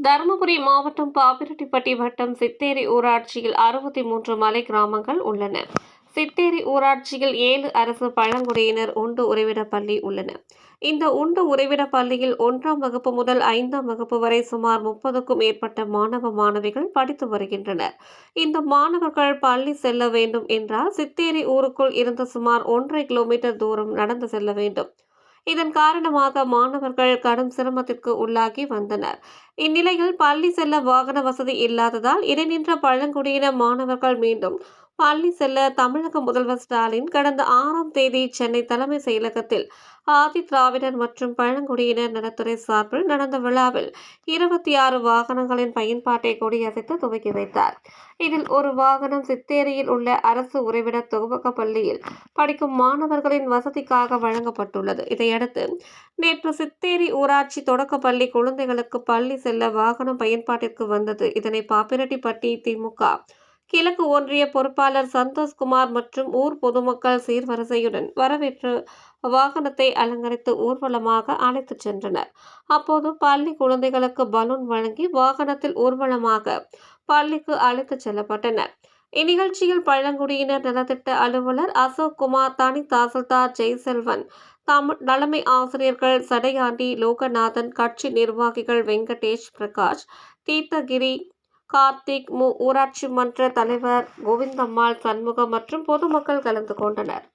தருமபுரி மாவட்டம் பாப்பிரெட்டிப்பட்டி வட்டம் சித்தேரி ஊராட்சியில் அறுபத்தி மூன்று மலை கிராமங்கள் உள்ளன. சித்தேரி ஊராட்சியில் ஏழு அரசு பழங்குடியினர் உண்டு உறைவிட பள்ளி உள்ளன. இந்த உண்டு உறைவிட பள்ளியில் ஒன்றாம் வகுப்பு முதல் ஐந்தாம் வகுப்பு வரை சுமார் முப்பதுக்கும் மேற்பட்ட மாணவ மாணவிகள் படித்து வருகின்றனர். இந்த மாணவர்கள் பள்ளி செல்ல வேண்டும் என்றால் சித்தேரி ஊருக்குள் இருந்து சுமார் ஒன்றரை கிலோமீட்டர் தூரம் நடந்து செல்ல வேண்டும். இதன் காரணமாக மாணவர்கள் கடும் சிரமத்திற்கு உள்ளாகி வந்தனர். இந்நிலையில் பள்ளி செல்ல வாகன வசதி இல்லாததால் இடைநின்ற பழங்குடியின மாணவர்கள் மீண்டும் பள்ளி செல்ல தமிழக முதல்வர் ஸ்டாலின் கடந்த ஆறாம் தேதி சென்னை தலைமை செயலகத்தில் ஆதி திராவிடர் மற்றும் பழங்குடியினர் நலத்துறை சார்பில் நடந்த விழாவில் இருபத்தி ஆறு வாகனங்களின் பயன்பாட்டை கொடியசைத்து துவக்கி வைத்தார். இதில் ஒரு வாகனம் சித்தேரியில் உள்ள அரசு உறைவிட துவக்க பள்ளியில் படிக்கும் மாணவர்களின் வசதிக்காக வழங்கப்பட்டுள்ளது. இதையடுத்து நேற்று சித்தேரி ஊராட்சி தொடக்கப்பள்ளி குழந்தைகளுக்கு பள்ளி செல்ல வாகனம் பயன்பாட்டிற்கு வந்தது. இதனை பாப்பிரெட்டிப்பட்டி திமுக கிழக்கு ஒன்றிய பொறுப்பாளர் சந்தோஷ்குமார் மற்றும் ஊர் பொதுமக்கள் சீர்வரிசையுடன் வரவேற்று வாகனத்தை அலங்கரித்து ஊர்வலமாக அழைத்துச் சென்றனர். அப்போது பள்ளி குழந்தைகளுக்கு பலூன் வழங்கி வாகனத்தில் ஊர்வலமாக பள்ளிக்கு அழைத்துச் செல்லப்பட்டனர். இந்நிகழ்ச்சியில் பழங்குடியினர் நலத்திட்ட அலுவலர் அசோக் குமார் தனி தாசில்தார் ஜெய்செல்வன் தமிழ் தலைமை ஆசிரியர்கள் சடையாண்டி லோகநாதன் கட்சி நிர்வாகிகள் வெங்கடேஷ் பிரகாஷ் தீர்த்தகிரி கார்த்திக் மு. ஊராட்சி மன்ற தலைவர் கோவிந்தம்மாள் சண்முகம் மற்றும் பொதுமக்கள் கலந்து கொண்டனர்.